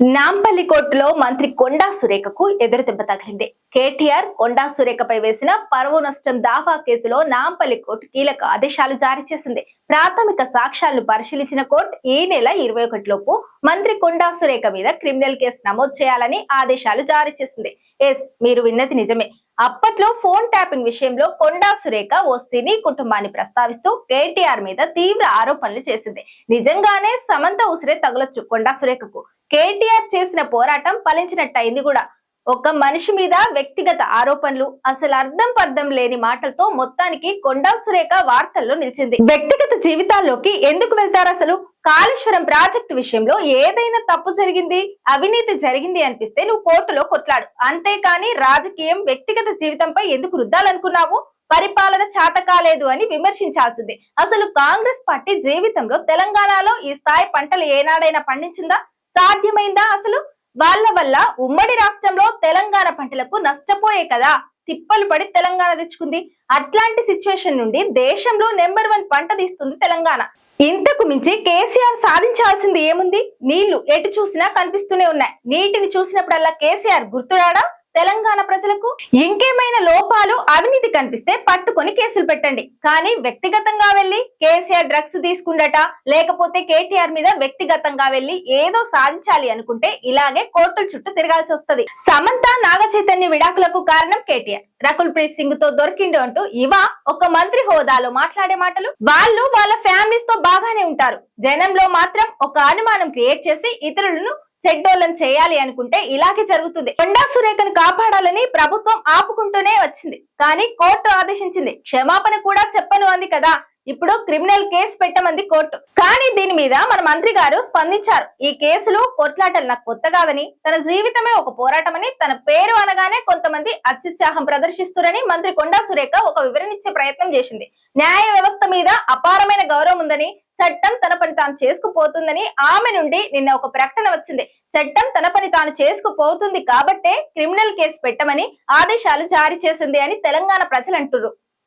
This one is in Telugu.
నాంపల్లి కోర్టులో మంత్రి కొండా సురేఖకు ఎదురుదెబ్బ తగిలింది. కేటీఆర్ కొండా సురేఖపై వేసిన పరువు నష్టం దావా కేసులో నాంపల్లి కోర్టు కీలక ఆదేశాలు జారీ చేసింది. ప్రాథమిక సాక్ష్యాలను పరిశీలించిన కోర్టు ఈ నెల ఇరవై ఒకటిలోపు మంత్రి కొండా సురేఖ మీద క్రిమినల్ కేసు నమోదు చేయాలని ఆదేశాలు జారీ చేసింది. ఎస్ మీరు విన్నది నిజమే. అప్పట్లో ఫోన్ ట్యాపింగ్ విషయంలో కొండా సురేఖ ఓ సినీ కుటుంబాన్ని ప్రస్తావిస్తూ కేటీఆర్ మీద తీవ్ర ఆరోపణలు చేసింది. నిజంగానే సమంత ఉసిరే తగలొచ్చు కొండా సురేఖకు. కేటీఆర్ చేసిన పోరాటం ఫలించినట్టయింది కూడా. ఒక మనిషి మీద వ్యక్తిగత ఆరోపణలు అసలు అర్థం పర్థం లేని మాటలతో మొత్తానికి కొండా సురేఖ వార్తల్లో నిలిచింది. వ్యక్తిగత జీవితాల్లోకి ఎందుకు వెళ్తారు అసలు? కాళేశ్వరం ప్రాజెక్టు విషయంలో ఏదైనా తప్పు జరిగింది అవినీతి జరిగింది అనిపిస్తే నువ్వు కోర్టులో కొట్లాడు. అంతేకాని రాజకీయం వ్యక్తిగత జీవితంపై ఎందుకు రుద్దాలనుకున్నావు? పరిపాలన చాత కాలేదు అని విమర్శించాల్సింది. అసలు కాంగ్రెస్ పార్టీ జీవితంలో తెలంగాణలో ఈ స్థాయి పంటలు ఏనాడైనా పండించిందా? సాధ్యమైందా అసలు? వాళ్ళ వల్ల ఉమ్మడి రాష్ట్రంలో తెలంగాణ పంటలకు నష్టపోయే కదా. తిప్పలు పడి తెలంగాణ తెచ్చుకుంది. అట్లాంటి సిచ్యువేషన్ నుండి దేశంలో నెంబర్ వన్ పంట తీస్తుంది తెలంగాణ. ఇంతకు మించి కేసీఆర్ సాధించాల్సింది ఏముంది? నీళ్ళు ఎటు చూసినా కనిపిస్తూనే ఉన్నాయి. నీటిని చూసినప్పుడల్లా కేసీఆర్ గుర్తురాడా? తెలంగాణ ప్రజలకు ఇంకేమైనా లోపాలు అవినీతి కనిపిస్తే పట్టుకొని కేసులు పెట్టండి. కానీ వ్యక్తిగతంగా వెళ్ళి కేసీఆర్ డ్రగ్స్ తీసుకుండట లేకపోతే కేటీఆర్ మీద వ్యక్తిగతంగా వెళ్ళి ఏదో సాధించాలి అనుకుంటే ఇలాగే కోర్టుల చుట్టూ తిరగాల్సి వస్తది. సమంత నాగ చైతన్య విడాకులకు కారణం కేటీఆర్. రకుల్ ప్రీత్ సింగ్తో దొరికిండు అంటూ ఇవ ఒక మంత్రి హోదాలో మాట్లాడే మాటలు? వాళ్ళు వాళ్ళ ఫ్యామిలీస్తో బాగానే ఉంటారు. జనంలో మాత్రం ఒక అనుమానం క్రియేట్ చేసి ఇతరులను చెడ్డోళ్ళం చేయాలి అనుకుంటే ఇలాగే జరుగుతుంది. కొండా సురేఖను కాపాడాలని ప్రభుత్వం ఆపుకుంటూనే వచ్చింది. కానీ కోర్టు ఆదేశించింది. క్షమాపణ కూడా చెప్పను అంది కదా. ఇప్పుడు క్రిమినల్ కేసు పెట్టమంది కోర్టు. కానీ దీని మీద మన మంత్రి గారు స్పందించారు. ఈ కేసులు కొట్లాటలు నాకు కొత్త కాదని తన జీవితమే ఒక పోరాటమని తన పేరు అనగానే కొంతమంది అత్యుత్సాహం ప్రదర్శిస్తురని మంత్రి కొండా సురేఖ ఒక వివరణ ఇచ్చే ప్రయత్నం చేసింది. న్యాయ వ్యవస్థ మీద అపారమైన గౌరవం ఉందని చట్టం తన పని తాను చేసుకుపోతుందని ఆమె నుండి నిన్న ఒక ప్రకటన వచ్చింది. చట్టం తన పని తాను చేసుకుపోతుంది కాబట్టే క్రిమినల్ కేసు పెట్టమని ఆదేశాలు జారీ చేసింది అని తెలంగాణ ప్రజలు అంటున్నారు